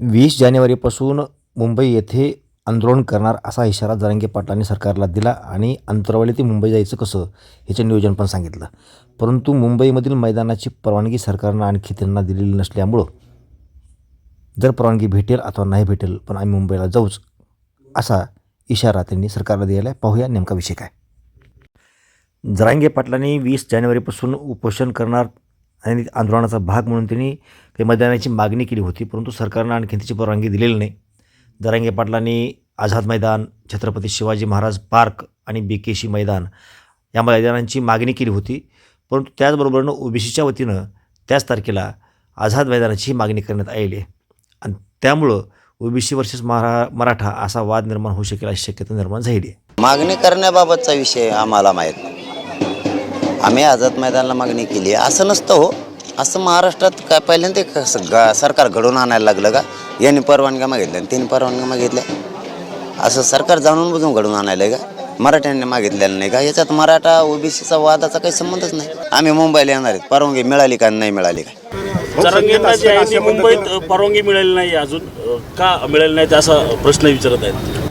वीस जानेवारीपासून मुंबई येथे आंदोलन करणार असा इशारा जरांगे पाटलांनी सरकारला दिला आणि अंतरावली ते मुंबई जायचं कसं ह्याचं नियोजन पण सांगितलं. परंतु मुंबईमधील मैदानाची परवानगी सरकारनं आणखी त्यांना दिलेली नसल्यामुळं जर परवानगी भेटेल अथवा नाही भेटेल पण आम्ही मुंबईला जाऊच असा इशारा त्यांनी सरकारला दिलेला आहे. पाहूया नेमका विषय काय. जरांगे पाटलांनी वीस जानेवारीपासून उपोषण करणार आणि आंदोलनाचा भाग म्हणून त्यांनी ते मैदानाची मागणी केली होती परंतु सरकारनं आणखी त्याची परवानगी दिलेली नाही. दरांगे पाटलांनी आझाद मैदान छत्रपती शिवाजी महाराज पार्क आणि बेकेशी मैदान या मैदानांची मागणी केली होती परंतु त्याचबरोबरनं ओबीसीच्या वतीनं त्याच तारखेला आझाद मैदानाची मागणी करण्यात आलेली आहे. आणि त्यामुळं ओबीसी वर्सेस मरा मराठा असा वाद निर्माण होऊ शकेल अशी शक्यता निर्माण झाली आहे. मागणी करण्याबाबतचा विषय आम्हाला माहीत आम्ही आझाद मैदानाला मागणी केली असं नसतं हो. असं महाराष्ट्रात काय पहिल्यांदा ते कसं गा सरकार घडवून आणायला लागलं का? यांनी परवानग्या मागितल्या आणि त्यांनी परवानग्या मागितल्या. असं सरकार जाणून बुजून घडवून आणायला आहे का? मराठ्यांनी मागितलेलं नाही का? याच्यात मराठा ओबीसीचा वादाचा काही संबंधच नाही. आम्ही मुंबईला येणार आहेत. परवानगी मिळाली का नाही मिळाली का? जरांगेंना जे आहे ते मुंबईत परवानगी मिळाली नाही अजून. का मिळाली नाही असा प्रश्न विचारत आहेत.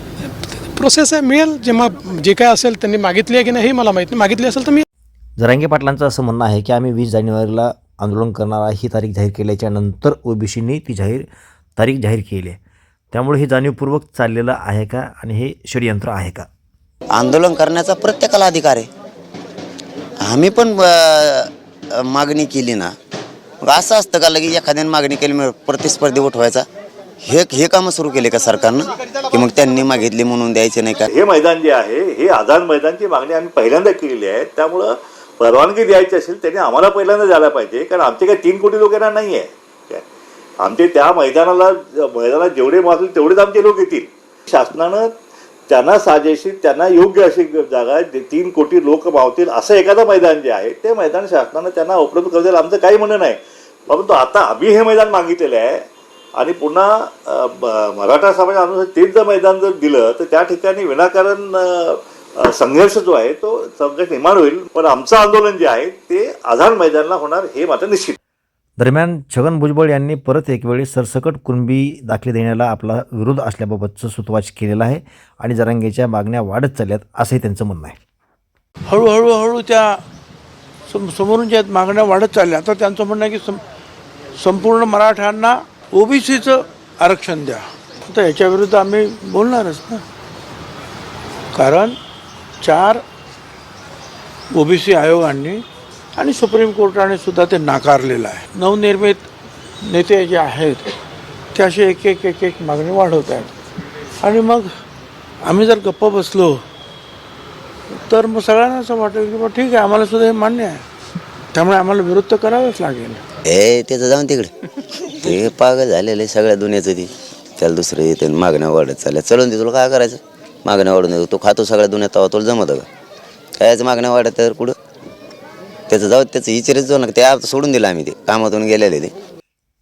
प्रोसेस आहे मिळेल. जेव्हा जे काय असेल त्यांनी मागितली आहे की नाही हे मला माहीत नाही. मागितली असेल तर मी जरांगे पाटलांचं असं म्हणणं आहे की आम्ही वीस जानेवारीला आंदोलन करणार ही तारीख जाहीर केल्याच्यानंतर ओबीसीनी ती जाहीर तारीख जाहीर केली आहे. त्यामुळे हे जाणीवपूर्वक चाललेलं आहे का आणि हे षडयंत्र आहे का? आंदोलन करण्याचा प्रत्येकाला अधिकार आहे. आम्ही पण मागणी केली ना मग असं असतं का लगेच एखाद्याने मागणी केली मग प्रतिस्पर्धी उठवायचा? हे हे कामं सुरू केले का सरकारनं? की मग त्यांनी मागितली म्हणून द्यायचे नाही का? हे मैदान जे आहे हे आझाद मैदानची मागणी आम्ही पहिल्यांदा केलेली आहे. त्यामुळं परवानगी द्यायची असेल त्यांनी आम्हाला पहिल्यांदा द्यायला पाहिजे कारण आमचे काही तीन कोटी लोक येणार नाही आहे काय? आमचे त्या मैदानाला मैदानात जेवढे मागतील तेवढेच आमचे लोक येतील. शासनानं त्यांना साजेशी त्यांना योग्य अशी जागा जे तीन कोटी लोक मावतील असं एखादं मैदान जे आहे ते मैदान शासनानं त्यांना उपलब्ध करू द्यायला आमचं काही म्हणणं नाही. परंतु आता आम्ही हे मैदान मागितलेलं आहे आणि पुन्हा अ, मराठा समाजानुसार तेच जर मैदान जर दिलं तर त्या ठिकाणी विनाकारण संघर्ष जो आहे तो संघर्ष निर्माण होईल. पण आमचं आंदोलन जे आहे ते आझाद मैदानला होणार हे मात्र निश्चित. दरम्यान छगन भुजबळ यांनी परत एक वेळी सरसकट कुणबी दाखले देण्याला आपला विरोध असल्याबाबतचं सुतवाच केलेलं आहे आणि जरांगेच्या मागण्या वाढत चालल्यात असंही त्यांचं म्हणणं आहे. हळूहळू हळू त्या सम समोरून ज्या मागण्या वाढत चालल्या आता त्यांचं म्हणणं आहे की सं संपूर्ण मराठ्यांना ओबीसीचं आरक्षण द्या. आता याच्याविरुद्ध आम्ही बोलणारच ना. कारण चार ओबीसी आयोगांनी आणि सुप्रीम कोर्टाने सुद्धा ते नाकारलेलं आहे. नवनिर्मित नेते जे आहेत ते असे एक एक एक एक मागणी वाढवत आहेत. आणि मग आम्ही जर गप्प बसलो तर मग सगळ्यांना असं वाटेल की बा ठीक आहे आम्हाला सुद्धा हे मान्य आहे. त्यामुळे आम्हाला विरोध तर करावेच लागेल. ए त्याचं जाऊन तिकडे. ते पागल झालेलं आहे सगळ्या दुनियाचं ती. त्याला दुसरं येते मागण्या वाढत चालल्या. चलून दे तुला काय करायचं? मागण्या वाढून देतो. तो खातो सगळ्या दुनिया तवा तोल जमत का? कायच मागण्या वाढत तर कुठं? त्याचं जाऊ त्याचं इचारच जाऊ नका. ते आता सोडून दिलं आम्ही ते. कामातून गेलेले ते.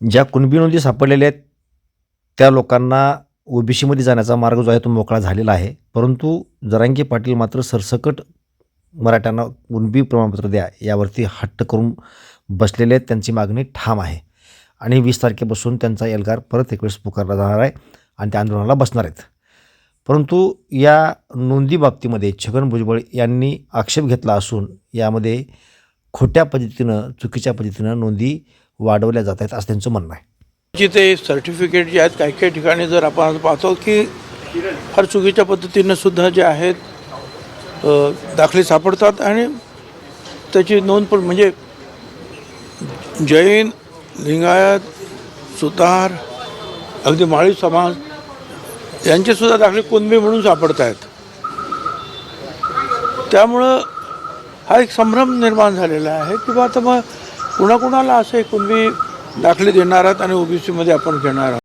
ज्या कुणबी नोंदी सापडलेल्या आहेत त्या लोकांना ओबीसीमध्ये जाण्याचा मार्ग जो आहे तो मोकळा झालेला आहे. परंतु जरांगे पाटील मात्र सरसकट मराठ्यांना कुणबी प्रमाणपत्र द्या यावरती हट्ट करून बसलेले आहेत. त्यांची मागणी ठाम आहे. आणि वीस तारखेपासून त्यांचा एल्गार परत एक वेळेस पुकारला जाणार आहे आणि त्या आंदोलनाला बसणार आहेत. परंतु या नोंदी बाबतीमध्ये छगन भुजबळ यांनी आक्षेप घेतला असून यामध्ये खोट्या पद्धतीनं चुकीच्या पद्धतीनं नोंदी वाढवल्या जात आहेत असं त्यांचं म्हणणं आहे. जिथे सर्टिफिकेट जे आहेत काही काही ठिकाणी जर आपण पाहतो की फार चुकीच्या पद्धतीनं सुद्धा जे आहेत दाखले सापडतात आणि त्याची नोंद पण म्हणजे जैन लिंगायत सुतार अगदी माळी समाज यांचे सुद्धा दाखले कुणबी म्हणून सापडत आहेत त्यामुळं हा एक संभ्रम निर्माण झालेला आहे की आता मग कुणाकुणाला असे कुणबी दाखले देणार आहात आणि ओबीसीमध्ये आपण घेणार आहोत?